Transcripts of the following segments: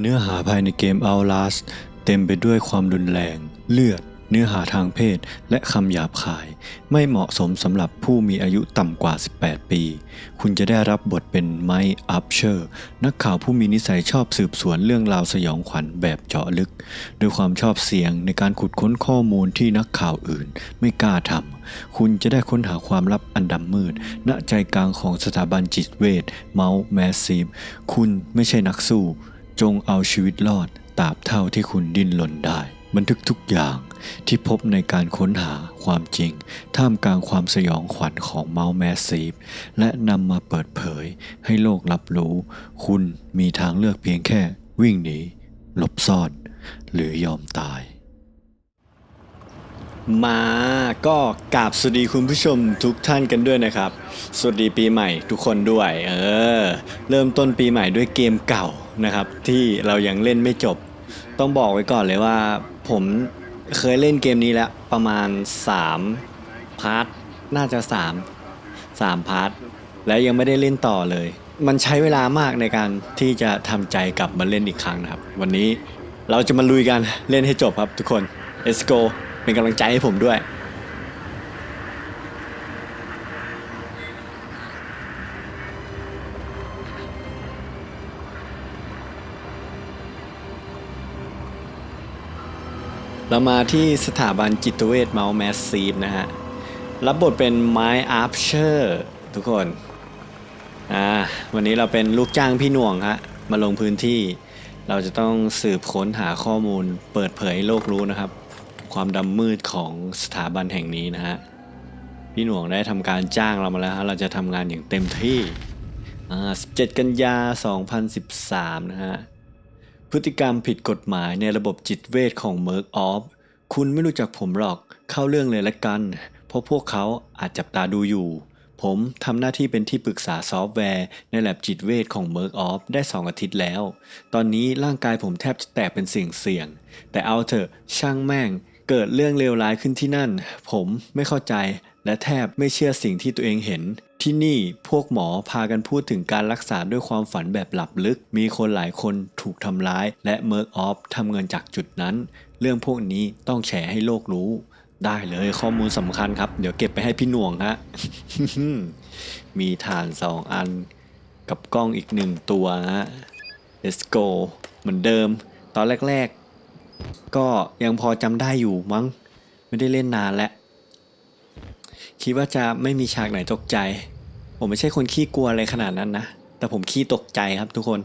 เนื้อหาภายในเกม Outlast เต็มไปด้วยความรุนแรง เลือด เนื้อหาทางเพศ และคำหยาบคาย ไม่เหมาะสมสำหรับผู้มีอายุต่ำกว่า 18 ปี คุณจะได้รับบทเป็นไมค์อัพเชอร์ นักข่าวผู้มีนิสัยชอบสืบสวนเรื่องราวสยองขวัญแบบเจาะลึก ด้วยความชอบเสียงในการขุดค้นข้อมูลที่นักข่าวอื่น ไม่กล้าทำ คุณจะได้ค้นหาความลับอันดำมืด ณ ใจกลางของสถาบันจิตเวชเมาส์แมสซีฟ คุณไม่ใช่นักสู้ จงเอาชีวิตรอดตราบเท่าที่คุณดิ้นรนได้ บันทึกทุกอย่างที่พบในการค้นหาความจริง ท่ามกลางความสยองขวัญของเมาส์แมสซีฟและนำมาเปิดเผยให้โลกรับรู้ คุณมีทางเลือกเพียงแค่ วิ่งหนีหลบซ่อน หรือยอมตาย มาก็กราบสวัสดีคุณผู้ชมทุกท่านกันด้วยนะครับ สวัสดีปีใหม่ทุกคนด้วย เออ เริ่มต้นปีใหม่ด้วยเกมเก่านะครับ ที่เรายังเล่นไม่จบ ต้องบอกไว้ก่อนเลยว่า ผมเคยเล่นเกมนี้แล้วประมาณ 3 พาร์ทน่าจะ 3 3 พาร์ทและยังไม่ได้เล่นต่อเลย มันใช้เวลามากในการที่จะทำใจกลับมาเล่นอีกครั้งนะครับ วันนี้เราจะมาลุยกันเล่นให้จบครับทุกคน let's go เป็นกำลังใจให้ผมด้วย เรามาที่สถาบันจิตเวชเมาส์แมสซีฟนะฮะ รับบทเป็นไมค์อาร์เชอร์ทุกคน อ่า วันนี้เราเป็นลูกจ้างพี่หน่วงฮะ มาลงพื้นที่ เราจะต้องสืบค้นหาข้อมูลเปิดเผยโลกรู้นะครับ ความดำมืดของสถาบันแห่งนี้นะฮะพี่หน่วงได้ทำการจ้างเรามาแล้วฮะเราจะทำงานอย่างเต็มที่อ่า17 กันยา 2013 นะฮะ พฤติกรรมผิดกฎหมายในระบบจิตเวชของเม r ร์กออฟคุณไม่รู้จักผมหรอกเข้าเรื่องเลยละกัน เพราะพวกเขาอาจจับตาดูอยู่ ผมทำหน้าที่เป็นที่ปรึกษาซอฟต์แวร์ ในแลบจิตเวชของเม r ร์กออฟได้ 2 อาทิตย์แล้ว ตอนนี้ร่างกายผมแทบจะแตกเป็นสิ่งเสี่ยง แต่เอาเถอะช่างแม่ง เกิดเรื่องเลวร้ายขึ้นที่นั่น ผมไม่เข้าใจและแทบไม่เชื่อสิ่งที่ตัวเองเห็น ที่นี่พวกหมอพากันพูดถึงการรักษาด้วยความฝันแบบหลับลึก มีคนหลายคนถูกทำร้าย และเม r ร์กออฟทำเงินจากจุดนั้น เรื่องพวกนี้ต้องแชร์ให้โลกรู้ ได้เลยข้อมูลสำคัญครับ เดี๋ยวเก็บไปให้พี่หน่วงฮะ มีฐานสองอัน กับกล้องอีกหนึ่งตัวฮะ let's go เหมือนเดิม ตอนแรก ๆ ก็ยังพอจำได้อยู่มั้ง ไม่ได้เล่นนานแล้ว คิดว่าจะไม่มีฉากไหนตกใจ ผมไม่ใช่คนขี้กลัวอะไรขนาดนั้นนะ แต่ผมขี้ตกใจครับทุกคน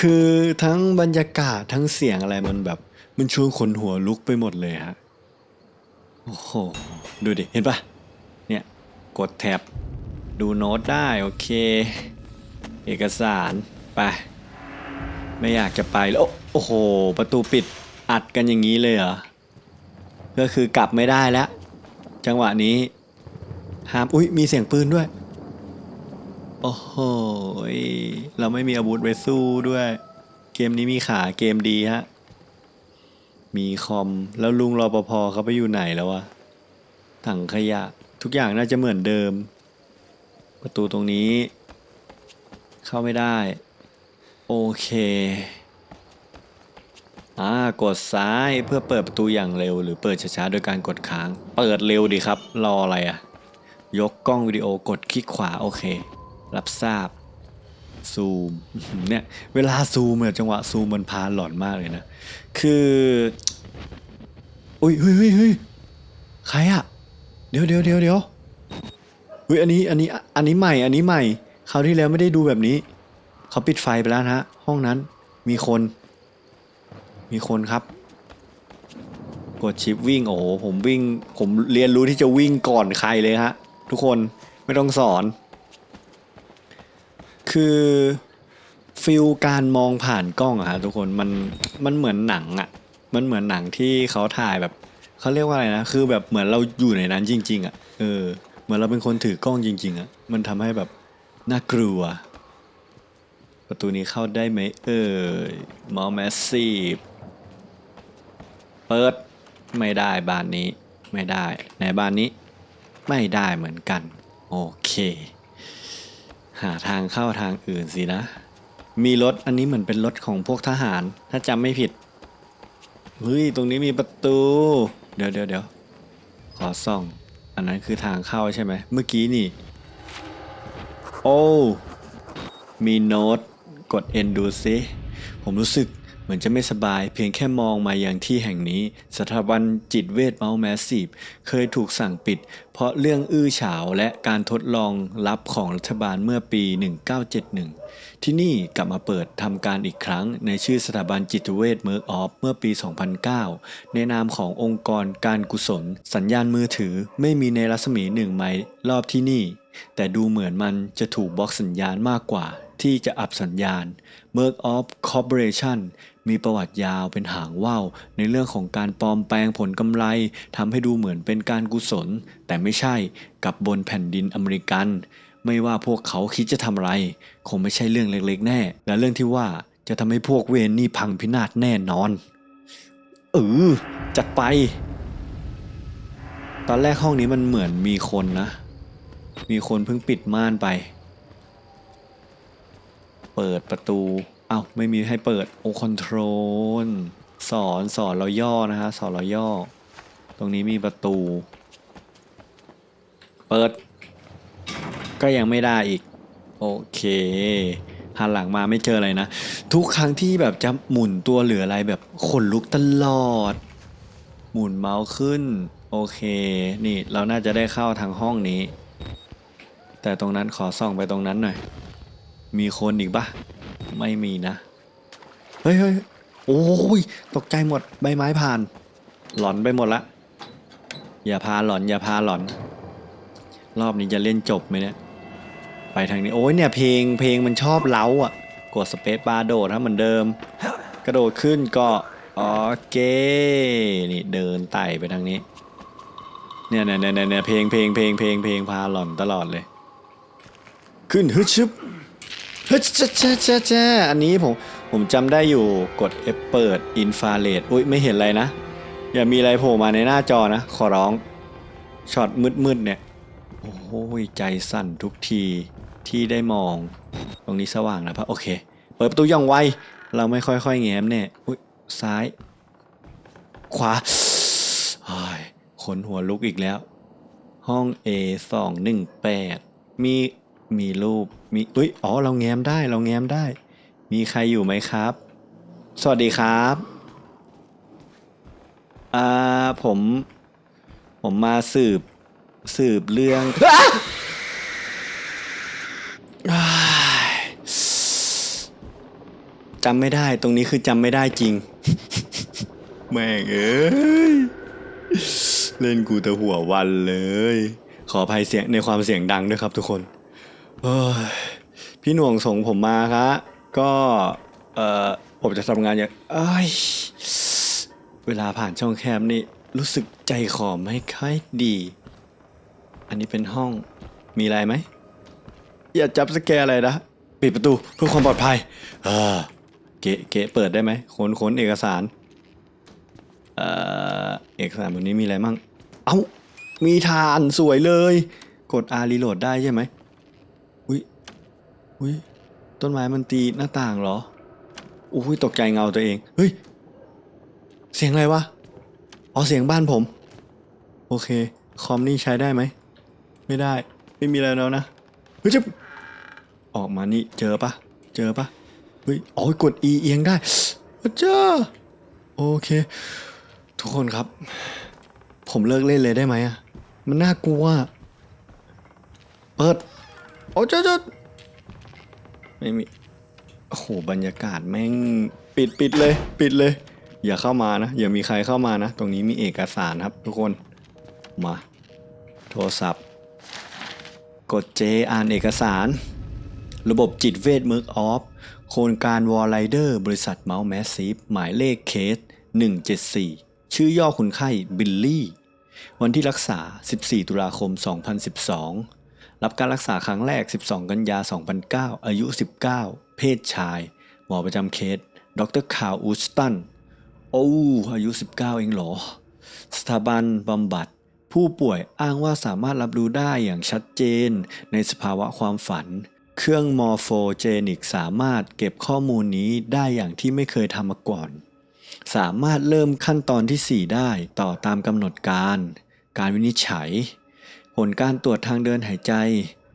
คือทั้งบรรยากาศทั้งเสียงอะไรมันแบบ มันชวนขนหัวลุกไปหมดเลยฮะ โอ้โห ดูดิ เห็นปะเนี่ย กดแท็บ ดูโน้ตได้ โอเค เอกสาร ไป ไม่อยากจะไปแล้ว โอ้โห ประตูปิดอัดกันอย่างนี้เลยเหรอ ก็คือกลับไม่ได้แล้ว จังหวะนี้ห้ามอุ้ยมีเสียงปืนด้วย โอ้โห เราไม่มีอาวุธไว้สู้ด้วย เกมนี้มีขาเกมดีฮะ มีคอม แล้วลุงรอปภเขาไปอยู่ไหนแล้ววะ ถังขยะ ทุกอย่างน่าจะเหมือนเดิม ประตูตรงนี้ เข้าไม่ได้ โอเค อ่ากดซ้ายเพื่อเปิดประตูอย่างเร็ว หรือเปิดช้าๆโดยการกดค้าง เปิดเร็วดีครับ รออะไรอะ่ะ ยกกล้องวิดีโอกดคลิกขวาโอเค รับทราบ ซูม เนี่ย เวลาซูมเนี่ยจังหวะซูมมันพาหลอนมากเลยนะ คืออุ้ยเฮ้ยเฮ้ยเฮ้ยใครอะเดี๋ยวเดี๋ยวเดี๋ยวเดี๋ยวเฮ้ยอันนี้อันนี้อันนี้ใหม่ อันนี้ใหม่คราวที่แล้วไม่ได้ดูแบบนี้ เขาปิดไฟไปแล้วนะฮะห้องนั้นมีคน มีคนครับ กดชิปวิ่งโอ้โหผมวิ่ง ผมเรียนรู้ที่จะวิ่งก่อนใครเลยฮะ ทุกคนไม่ต้องสอน คือฟิลการมองผ่านกล้องอะฮะทุกคนมันมันเหมือนหนังอะมันเหมือนหนังที่เขาถ่ายแบบเขาเรียกว่าอะไรนะคือแบบเหมือนเราอยู่ในนั้นจริง ๆอะเออเหมือนเราเป็นคนถือกล้องจริง ๆอะมันทำให้แบบน่ากลัว ประตูนี้เข้าได้ไหมเออมอลแมสซีฟ เปิดไม่ได้บ้านนี้ไม่ได้ในบ้านนี้ไม่ได้เหมือนกัน โอเค หาทางเข้าทางอื่นสินะ มีรถอันนี้เหมือนเป็นรถของพวกทหาร ถ้าจำไม่ผิดเฮ้ยตรงนี้มีประตู เดี๋ยวเดี๋ยวเดี๋ยวขอส่อง อันนั้นคือทางเข้าใช่ไหมเมื่อกี้นี่ โอ้ มีโน้ตกด N ดูซิผมรู้สึก เหมือนจะไม่สบาย เพียงแค่มองมาอย่างที่แห่งนี้ สถาบันจิตเวชเมาส์แมสซีฟเคยถูกสั่งปิด เพราะเรื่องอื้อฉาวและการทดลองลับของรัฐบาลเมื่อปี 1971 ที่นี่กลับมาเปิดทำการอีกครั้งในชื่อสถาบันจิตเวชเมอร์ออฟเมื่อปี 2009 ในนามขององค์กรการกุศล สัญญาณมือถือไม่มีในรัศมีหนึ่งไมล์รอบที่นี่ แต่ดูเหมือนมันจะถูกบล็อกสัญญาณมากกว่าที่จะอับสัญญาณ Merck of Corporation มีประวัติยาวเป็นหางว่าวในเรื่องของการปลอมแปลงผลกำไรทำให้ดูเหมือนเป็นการกุศล แต่ไม่ใช่กับบนแผ่นดินอเมริกัน ไม่ว่าพวกเขาคิดจะทำอะไร คงไม่ใช่เรื่องเล็กๆ แน่ และเรื่องที่ว่าจะทำให้พวกเวนนี่พังพินาศแน่นอนเออจัดไป ตอนแรกห้องนี้มันเหมือนมีคนนะ มีคนเพิ่งปิดม่านไป เปิดประตู เอ้าไม่มีให้เปิดโอคอนโทรลสอนสอนเราย่อนะฮะสอนเราย่อ ตรงนี้มีประตู เปิด ก็ยังไม่ได้อีก โอเคหันหลังมาไม่เจออะไรนะ ทุกครั้งที่แบบจะหมุนตัวเหลืออะไรแบบขนลุกตลอด หมุนเมาส์ขึ้น โอเค นี่เราน่าจะได้เข้าทางห้องนี้ แต่ตรงนั้นขอส่องไปตรงนั้นหน่อย มีคนอีกปะ ไม่มีนะ เฮ้ยเฮ้ยโอ้ยตกใจหมดใบไม้ผ่าน หลอนไปหมดละ อย่าพาหลอน อย่าพาหลอน รอบนี้จะเล่นจบไหมเนี่ย ไปทางนี้ โอ้ยเนี่ยเพลงเพลงมันชอบเล้าอะ กดสเปซบาร์โดดนะเหมือนเดิม กระโดดขึ้นก็โอเคนี่เดินไต่ไปทางนี้ เนี่ยเนี่ยเนี่ยเนี่ยเพลงเพลงเพลงเพลงเพลงพาหล่อนตลอดเลย ขึ้นฮึดชึบ ฮึดจ้าจ้าจ้าจ้าอันนี้ผมผมจำได้อยู่กด F เปิดอินฟาเรดอุ้ยไม่เห็นอะไรนะ อย่ามีอะไรโผล่มาในหน้าจอนะ ขอร้องช็อตมืดๆเนี่ย โอ้ยใจสั่นทุกทีที่ได้มอง ตรงนี้สว่างนะพะโอเค เปิดประตูย่างไว เราไม่ค่อยๆแง้มเนี่ยอุ้ยซ้าย ขวาอ้ายขนหัวลุกอีกแล้ว ห้อง A สองหนึ่งแปดมี มีรูปมีอุ้ยอ๋อเราแง้มได้เราแง้มได้ มีใครอยู่ไหมครับ สวัสดีครับอ่าผมผมมาสืบสืบเรื่องจำไม่ได้ตรงนี้คือจำไม่ได้จริง แม่งเอ้ยเล่นกูแต่หัววันเลย ขออภัยเสียงในความเสียงดังด้วยครับทุกคน เอ้ยพี่หน่วงส่งผมมาครับก็เออผมจะทำงานอย่างเอ้ยเวลาผ่านช่องแคบนี่รู้สึกใจคอไม่ค่อยดี อันนี้เป็นห้องมีอะไรไหม อย่าจับสแกอะไรนะ ปิดประตูเพื่อความปลอดภัย เออ เกะเกะเปิดได้ไหมค้นค้นเอกสาร เอ่อเอกสารบนนี้มีอะไรมั่ง เอ้า มีฐานสวยเลย กด R รีโหลดได้ใช่ไหม อุ้ยต้นไม้มันตีหน้าต่างเหรออุ้ยตกใจเงาตัวเองเฮ้ยเสียงอะไรวะอ๋อเสียงบ้านผม โอเค คอมนี่ใช้ได้ไหมไม่ได้ ไม่มีอะไรแล้วนะเฮ้ยจะออกมานี่เจอปะเจอปะเฮ้ยอ๋อกด E เอียงได้เจ้าโอเค ทุกคนครับ ผมเลิกเล่นเลยได้ไหมอะมันน่ากลัวอะเปิดโอ้เจ้าเจ้า ไม่มี โอ้โห บรรยากาศแม่ง ปิดปิดเลย ปิดเลย อย่าเข้ามานะ อย่ามีใครเข้ามานะ ตรงนี้มีเอกสารครับทุกคน มา โทรศัพท์ กดเจอ่านเอกสาร ระบบจิตเวชเมิร์กออฟ โครงการวอลไลเดอร์ บริษัทเมาส์แมสซีฟหมายเลขเคส 174 ชื่อย่อคนไข้บิลลี่ วันที่รักษา 14 ตุลาคม 2012 รับการรักษาครั้งแรก 12 กันยา 2009 อายุ 19 เพศชาย หมอประจำเคส ดรคาร์ลอูสตัน โอ้ อายุ 19 เองเหรอ สถาบันบำบัด ผู้ป่วยอ้างว่าสามารถรับรู้ได้อย่างชัดเจน ในสภาวะความฝัน เครื่องมอร์โฟเจนิกสามารถเก็บข้อมูลนี้ได้อย่างที่ไม่เคยทำมาก่อน สามารถเริ่มขั้นตอนที่ 4 ได้ต่อตามกำหนดการ การวินิจฉัย ผลการตรวจทางเดินหายใจ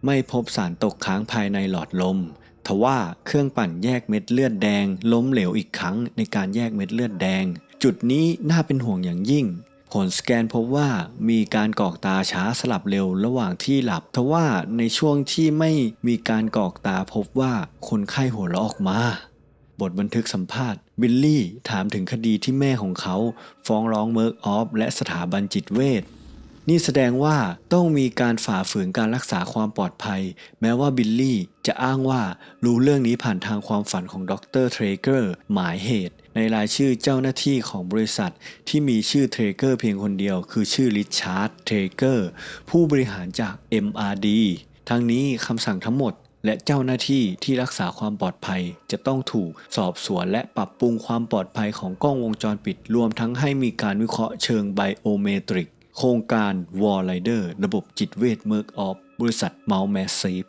ไม่พบสารตกค้างภายในหลอดลม ทว่าเครื่องปั่นแยกเม็ดเลือดแดง ล้มเหลวอีกครั้งในการแยกเม็ดเลือดแดง จุดนี้น่าเป็นห่วงอย่างยิ่ง ผลสแกนพบว่ามีการกอกตาช้าสลับเร็วระหว่างที่หลับ ทว่าในช่วงที่ไม่มีการกอกตาพบว่าคนไข้หัวเราะออกมาบทบันทึกสัมภาษณ์ บิลลี่ถามถึงคดีที่แม่ของเขา ฟ้องร้องเมิร์กออฟและสถาบันจิตเวช นี่แสดงว่าต้องมีการฝ่าฝืนการรักษาความปลอดภัย แม้ว่าบิลลี่จะอ้างว่ารู้เรื่องนี้ผ่านทางความฝันของดรเทรเกอร์หมายเหตุ ในรายชื่อเจ้าหน้าที่ของบริษัท ที่มีชื่อเทรเกอร์เพียงคนเดียว คือชื่อริชาร์ดเทรเกอร์ผู้บริหารจาก MRD ทั้งนี้คำสั่งทั้งหมดและเจ้าหน้าที่ที่รักษาความปลอดภัย จะต้องถูกสอบสวนและปรับปรุงความปลอดภัยของกล้องวงจรปิด รวมทั้งให้มีการวิเคราะห์เชิงไบโอเมตริก โครงการวอลไลเดอร์ระบบจิตเวชเมิร์กออฟบริษัทเมาส์แมสซีฟ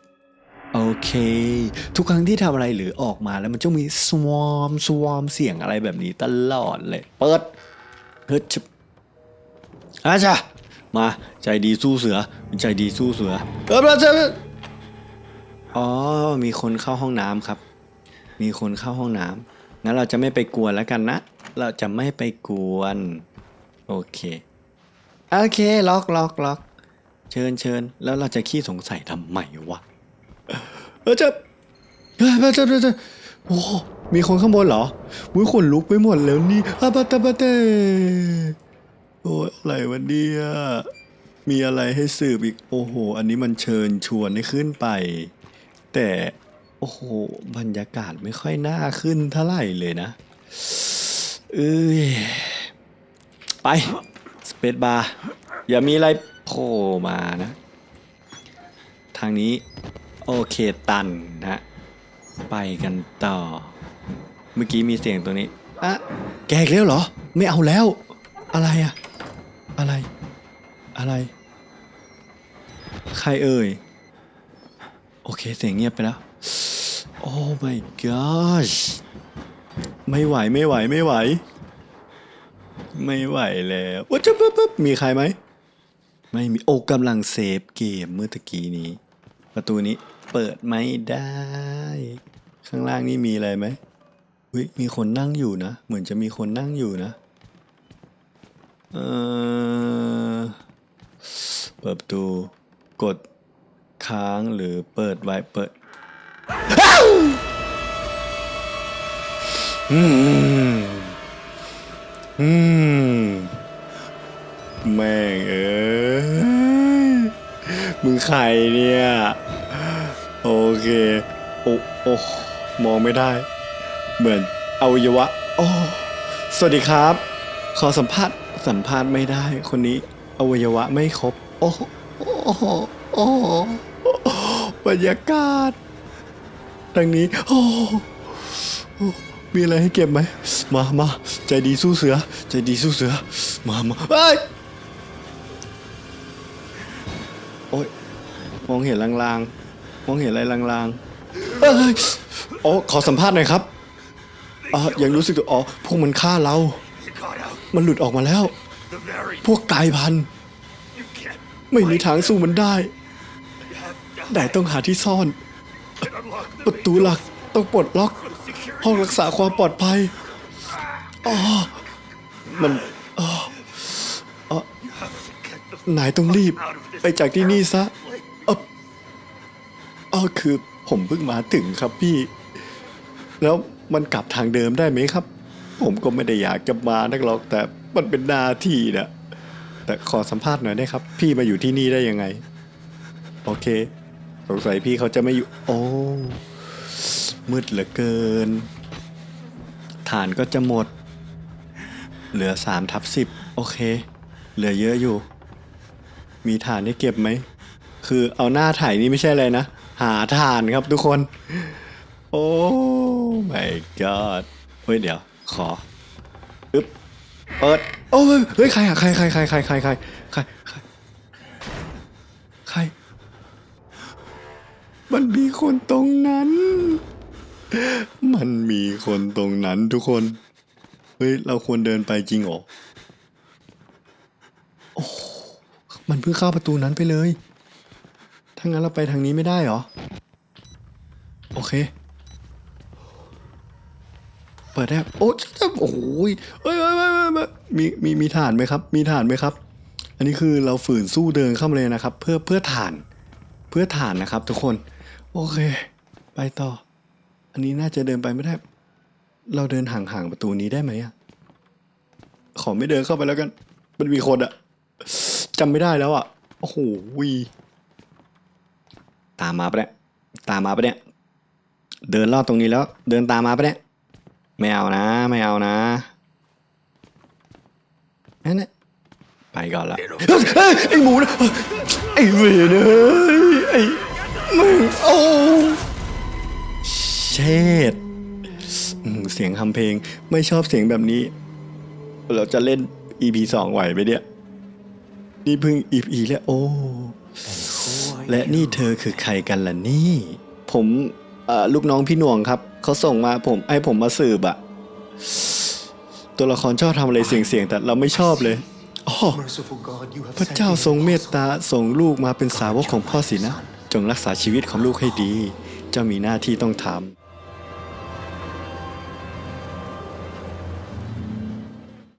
โอเค ทุกครั้งที่ทำอะไรหรือออกมาแล้วมันจะมีสวอมสวอมเสียงอะไรแบบนี้ตลอดเลย เปิดเฮ้ยชิบอาจ้ะมาใจดีสู้เสือ ใจดีสู้เสือเออมาจออ๋อ มีคนเข้าห้องน้ำครับ มีคนเข้าห้องน้ำงั้นเราจะไม่ไปกวนแล้วกันนะ เราจะไม่ไปกวน โอเค โอเค ล็อกล็อกล็อกเชิญเชิญแล้วเราจะขี้สงสัยทำไมวะเออจะเออจะจะจะโอ้มีคนข้างบนเหรอมุ้ยขนลุกไปหมดแล้วนี่อาบาตาบาเตโอ้ยอะไรวะเนี่ยมีอะไรให้สืบอีก โอ้โห อันนี้มันเชิญชวนให้ขึ้นไป แต่โอ้โห บรรยากาศไม่ค่อยน่าขึ้นเท่าไหร่เลยนะ เอ้ย ไป เปซบาร์อย่ามีอะไรโผล่มานะ ทางนี้ โอเคตันนะไปกันต่อ เมื่อกี้มีเสียงตัวนี้อะแกอีกแล้วเหรอ ไม่เอาแล้ว อะไรอะอะไร อะไร ใครเอ่ย โอเคเสียงเงียบไปแล้ว โอ้ my gosh ไม่ไหวไม่ไหวไม่ไหว ไม่ไหวแล้วว่าจะปั๊บปั๊บมีใครไหม ไม่มี โอ้กำลังเซฟเกมเมื่อตะกี้นี้ ประตูนี้เปิดไม่ได้ ข้างล่างนี่มีอะไรไหมเฮ้ยมีคนนั่งอยู่นะ เหมือนจะมีคนนั่งอยู่นะ เออเปิดประตู กดค้างหรือเปิดไว้เปิดอืม อืม แม่งเอ้ยมึงใครเนี่ย โอเค โอ้โอ้มองไม่ได้ เหมือนอวัยวะโอ้สวัสดีครับ ขอสัมภาษณ์สัมภาษณ์ไม่ได้ คนนี้อวัยวะไม่ครบ โอ้โอ้โอ้บรรยากาศทางนี้ โอ้ มีอะไรให้เก็บไหม มามาใจดีสู้เสือ ใจดีสู้เสือ มามาเอ้ย โอ้ย มองเห็นลางๆ มองเห็นอะไรลางๆเอ้ยอ๋อขอสัมภาษณ์หน่อยครับอ๋อยังรู้สึกตัวอ๋อ พวกมันฆ่าเรา มันหลุดออกมาแล้ว พวกกายพันธุ์ ไม่มีทางสู้มันได้ have แต่ต้องหาที่ซ่อน ประตูหลักต้องปลดล็อก ห้องรักษาความปลอดภัยอ๋อมันอ๋ออ๋อ You have to get the นายต้องรีบไปจากที่นี่ซะเอ๋ออ๋อคือผมเพิ่งมาถึงครับพี่ แล้วมันกลับทางเดิมได้ไหมครับ ผมก็ไม่ได้อยากจะมานักหรอกแต่มันเป็นหน้าที่นะแต่ขอสัมภาษณ์หน่อยได้ครับ พี่มาอยู่ที่นี่ได้ยังไง โอเค สงสัยพี่เขาจะไม่อยู่ โอ้ มืดเหลือเกิน ฐานก็จะหมด เหลือสามทับสิบโอเค เหลือเยอะอยู่ มีฐานให้เก็บไหม คือเอาหน้าถ่ายนี่ไม่ใช่อะไรนะ หาฐานครับทุกคน โอ้ my god เฮ้ยเดี๋ยว ขออึ๊บเปิดโอ้เฮ้ยใครอะใครใครใครใครใครใครใครใครใครมันมีคนตรงนั้น มันมีคนตรงนั้นทุกคน เฮ้ย เราควรเดินไปจริงหรอ โอ้ มันเพิ่งเข้าประตูนั้นไปเลย ถ้างั้นเราไปทางนี้ไม่ได้เหรอ โอเค เปิดได้ โอ้โอ้โหยเอ้ยเอ้ยเอ้ยเอ้ยเอ้ยมี มี มีฐานไหมครับ มีฐานไหมครับ อันนี้คือเราฝืนสู้เดินเข้ามาเลยนะครับ เพื่อ เพื่อฐาน เพื่อฐานนะครับ ทุกคน โอเค ไปต่อ อันนี้น่าจะเดินไปไม่ได้ เราเดินห่างๆประตูนี้ได้ไหมอะขอไม่เดินเข้าไปแล้วกัน มันมีคนอะจำไม่ได้แล้วอะโอ้โหวีตามมาปะเนี่ยตามมาปะเนี่ย เดินลอดตรงนี้แล้ว เดินตามมาปะเนี่ยไม่เอานะ ไม่เอานะนั่นแหละไปก่อนละไอ้หมูนะไอ้เวรเอ้ยไอ้มึงโอ้ เชดอืมเสียงทำเพลงไม่ชอบเสียงแบบนี้ เราจะเล่น EP สองไหวไหมเนี่ย นี่เพิ่ง EP แล้วโอ้ และนี่เธอคือใครกันล่ะนี่ ผมเอ่อลูกน้องพี่หน่วงครับ เขาส่งมาผมให้ผมมาสืบอะตัวละครชอบทำอะไรเสี่ยงๆแต่เราไม่ชอบเลยอ๋อ Merciful God, you have พระเจ้าทรงเมตตาส่งลูกมาเป็นสาวกของพ่อสินะ จงรักษาชีวิตของลูกให้ดี เจ้ามีหน้าที่ต้องทำ